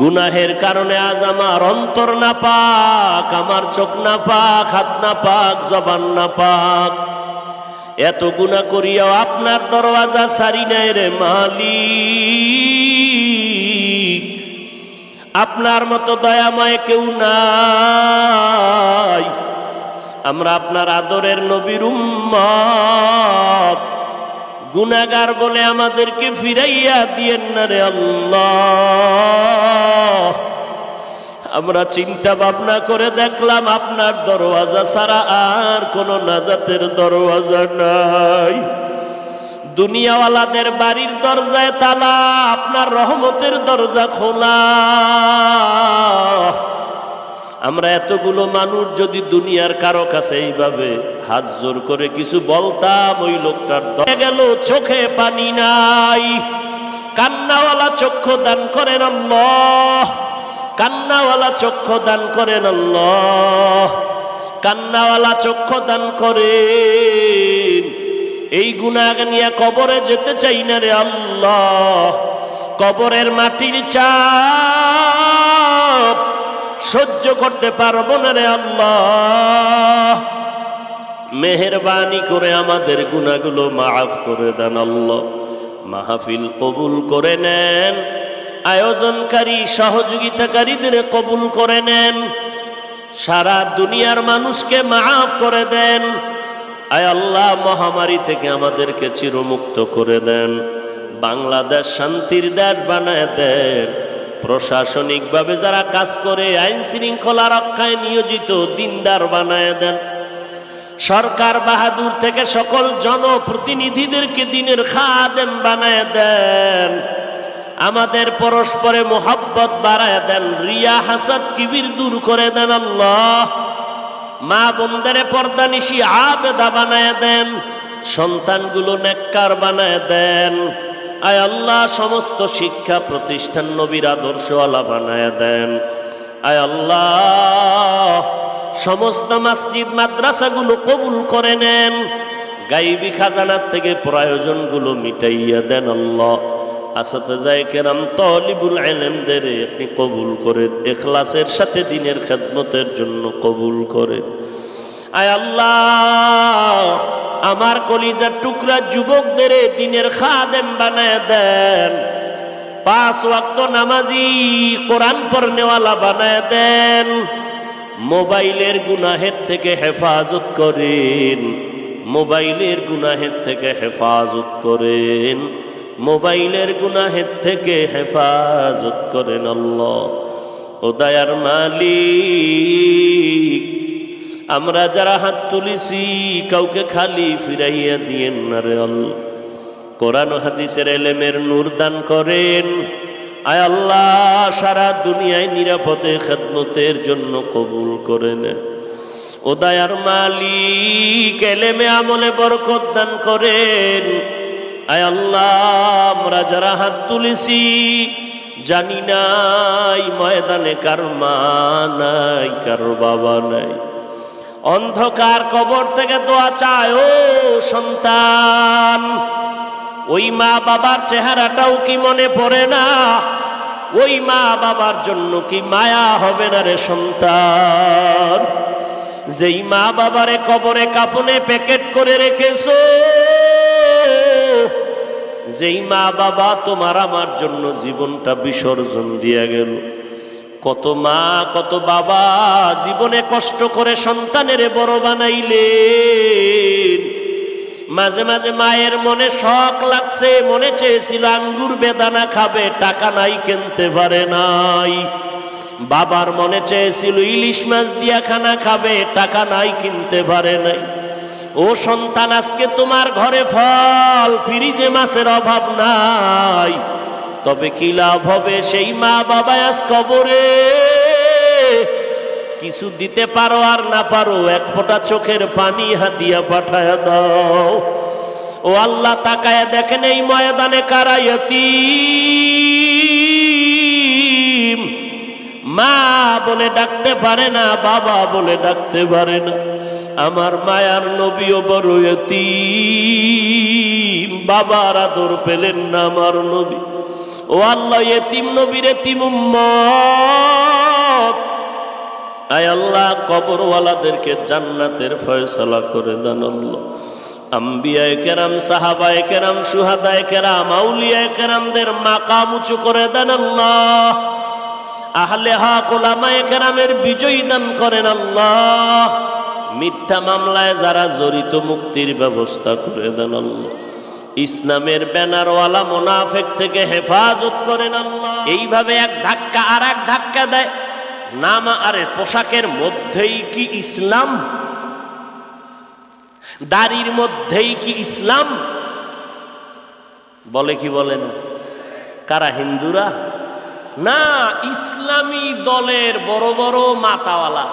গুনাহের কারণে আজ আমার অন্তর না পাক আমার চোখ না পাক হাত না পাক জবান না পাক এত গুণা করিয়াও আপনার দরওয়াজা সারি নাই রে মালিক। আপনার মতো দয়াময় কেউ নাই। আমরা আপনার আদরের নবীর উম্মত। গুনাগার বলে আমাদেরকে ফিরাইয়া দিয়েন না রে আল্লাহ। আমরা চিন্তা ভাবনা করে দেখলাম আপনার দরওয়াজা ছাড়া আর কোনো নাজাতের দরওয়াজা নাই। দুনিয়াওয়ালাদের বাড়ির দরজায় তালা, আপনার রহমতের দরজা খোলা। আমরা এতগুলো মানুষ যদি দুনিয়ার কারও কাছে এইভাবে হাত জোর করে কিছু বলতাম, ওই লোকটার দরে গেল, চোখে পানি নাই। কান্নাওয়ালা চক্ষু দান করেন আল্লাহ। কান্নাওয়ালা চক্ষু দান করেন আল্লাহ। কান্নাওয়ালা চক্ষু দান করেন। এই গুণাগ নিয়ে কবরে যেতে চাই না রে আল্লাহ। কবরের মাটির চাপ সহ্য করতে পারব না রে আল্লাহ। মেহরবানি করে আমাদের গুণাগুলো মাফ করে দেন আল্লাহ। মাহফিল কবুল করে নেন। আয়োজনকারী, সহযোগিতাকারীদের কবুল করে নেন। সারা দুনিয়ার মানুষকে মাফ করে দেন। আয় আল্লাহ, মহামারী থেকে আমাদেরকে চিরমুক্ত করে দেন। বাংলাদেশ শান্তির দেশ বানায় দেন। প্রশাসনিকভাবে যারা কাজ করে, আইন শৃঙ্খলা রক্ষায় নিয়োজিত দিনদার বানায় দেন। সরকার বাহাদুর থেকে সকল জনপ্রতিনিধিদেরকে দিনের খাদেম বানায় দেন। আমাদের পরস্পরে মোহাব্বত বাড়ায় দেন। রিয়া হাসাদ কিবির দূর করে দেন আল্লাহ। মা বোনদের পর্দা নিশি আবেদা বানায় দেন। সন্তানগুলো নেককার বানায় দেন। আয় আল্লাহ, সমস্ত শিক্ষা প্রতিষ্ঠান নবীর আদর্শওয়ালা বানায় দেন। আয় আল্লাহ, সমস্ত মসজিদ মাদ্রাসাগুলো কবুল করে নেন। গাইবি খাজানার থেকে প্রয়োজনগুলো মিটাইয়া দেন আল্লাহ। আসাতে যায় কেরাম তলিবুল আলেমদের আপনি কবুল করে, এখলাসের সাথে দিনের খেদমতের জন্য কবুল করে। আয় আল্লাহ, আমার কলিজার টুকরা যুবকদের দিনের খাদেম বানায় দেন। পাঁচ ওয়াক্ত নামাজি কোরআন পড়নেওয়ালা বানায় দেন। মোবাইলের গুনাহের থেকে হেফাজত করেন। মোবাইলের গুনাহের থেকে হেফাজত করেন। মোবাইলের গুনাহের থেকে হেফাজত করেন আল্লাহ। ও দয়ার মালিক আমরা যারা হাত তুলেছি, কাউকে খালি ফিরাইয়া দিয়েন না রে কোরআন হাদিসের এলেমের নূর দান করেন। আয় আল্লাহ, সারা দুনিয়ায় নিরাপদে খেদমতের জন্য কবুল করেন ও দয়ার মালিক, এলেমে আমলে বরকত দান করেন। আয় আল্লাহ, আমরা যারা হাত তুলেছি, জানি নাই ময়দানে কার মা নাই কার বাবা নাই। অন্ধকার কবর থেকে দোয়া চায়, ও সন্তান, ওই মা বাবার চেহারাটাও কি মনে পড়ে না? ওই মা বাবার জন্য কি মায়া হবে না রে সন্তান? যেই মা বাবারে কবরে কাপনে প্যাকেট করে রেখেছো, যেই মা বাবা তোমার আমার জন্য জীবনটা বিসর্জন দিয়ে গেল। কত মা, কত বাবা জীবনে কষ্ট করে সন্তানের বড় বানাইলেন। মাঝে মাঝে মায়ের মনে শখ লাগছে, মনে চেয়েছিল আঙ্গুর বেদানা খাবে, টাকা নাই কিনতে পারে নাই। বাবার মনে চেয়েছিল ইলিশ মাছ দিয়া খানা খাবে, টাকা নাই কিনতে পারে নাই। ও সন্তান, আজকে তোমার ঘরে ফল, ফ্রিজে মাছের অভাব নাই। তবে কি লাভ হবে? সেই মা বাবা আজ কবরে। কিছু দিতে পারো আর না পারো, এক ফোঁটা চোখের পানি হাতিয়া পাঠায় দাও। ও আল্লাহ, তাকায় দেখেন এই ময়দানে কারায়তি মা বলে ডাকতে পারে না, বাবা বলে ডাকতে পারে না। আমার মায়ার নবীও বড় বাবার আদর পেলেন না আমার নবী। ও আল্লাহ, এতিম নবীর এতিম আয় আল্লাহ, কবরওয়ালাদেরকে জান্নাতের ফয়সালা করে দেন আল্লাহ। আম্বিয়ায় কেরাম, সাহাবায় কেরাম, সুহাদায় কেরাম, আউলিয়ায় কেরামদের মাকাম উঁচু করে দেন আল্লাহ। আহলে হক ওলামায়ে কেরামের বিজয়ী দান করেন আল্লাহ। মিথ্যা মামলায় যারা জড়িত মুক্তির ব্যবস্থা করে দেন আল্লাহ। ইসলামের ব্যানারওয়ালা মোনাফেক থেকে হেফাজত করেন আল্লাহ। এইভাবে এক ধাক্কা আর এক ধাক্কা দেয়। নাম আরে পোশাকের মধ্যেই কি ইসলাম? দাড়ির মধ্যেই কি ইসলাম? বলে কি বলে না? কারা, হিন্দুরা? না, ইসলামী দলের বড় বড় মাতাওয়ালা।